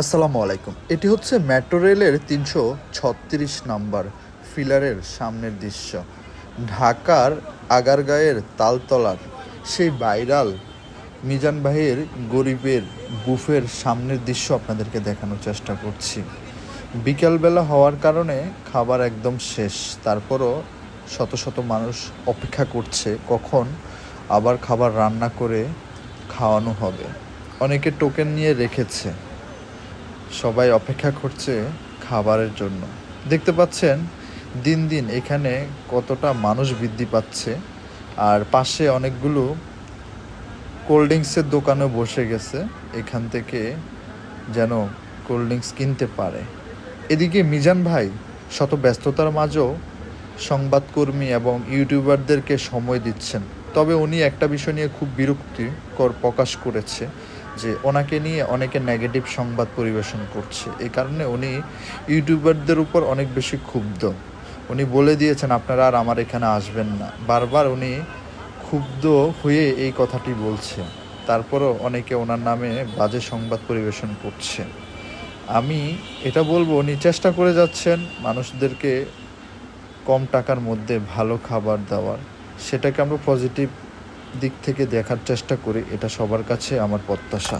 আসসালামু আলাইকুম। এটি হচ্ছে মেট্রো রেলের তিনশো ছত্রিশ নাম্বার ফিলারের সামনের দৃশ্য। ঢাকার আগারগাঁয়ের তালতলার সেই বাইরাল মিজান ভাইয়ের গরিবের বুফের সামনের দৃশ্য আপনাদেরকে দেখানোর চেষ্টা করছি। বিকালবেলা হওয়ার কারণে খাবার একদম শেষ। তারপরও শত শত মানুষ অপেক্ষা করছে কখন আবার খাবার রান্না করে খাওয়ানো হবে। অনেকে টোকেন নিয়ে রেখেছে। সবাই অপেক্ষা করছে খাবারের জন্য। দেখতে পাচ্ছেন, দিন দিন এখানে কতটা মানুষ বৃদ্ধি পাচ্ছে। আর পাশে অনেকগুলো কোল্ড ড্রিঙ্কসের দোকানে বসে গেছে। এখান থেকে যেন কোল্ড ড্রিঙ্কস কিনতে পারে। এদিকে মিজান ভাই শত ব্যস্ততার মাঝেও সংবাদকর্মী এবং ইউটিউবারদেরকে সময় দিচ্ছেন। তবে উনি একটা বিষয় নিয়ে খুব বিরক্তিকর প্রকাশ করেছে। যে ওনাকে নিয়ে অনেকে নেগেটিভ সংবাদ পরিবেশন করছে। এই কারণে উনি ইউটিউবারদের উপর অনেক বেশি ক্ষুব্ধ। উনি বলে দিয়েছেন, আপনারা আর আমার এখানে আসবেন না। বারবার উনি ক্ষুব্ধ হয়ে এই কথাটি বলছে। তারপরও অনেকে ওনার নামে বাজে সংবাদ পরিবেশন করছে। আমি এটা বলব, উনি চেষ্টা করে যাচ্ছেন মানুষদেরকে কম টাকার মধ্যে ভালো খাবার দেওয়ার। সেটাকে আমরা পজিটিভ দিক থেকে দেখার চেষ্টা করি এটা সবার কাছে আমার প্রত্যাশা।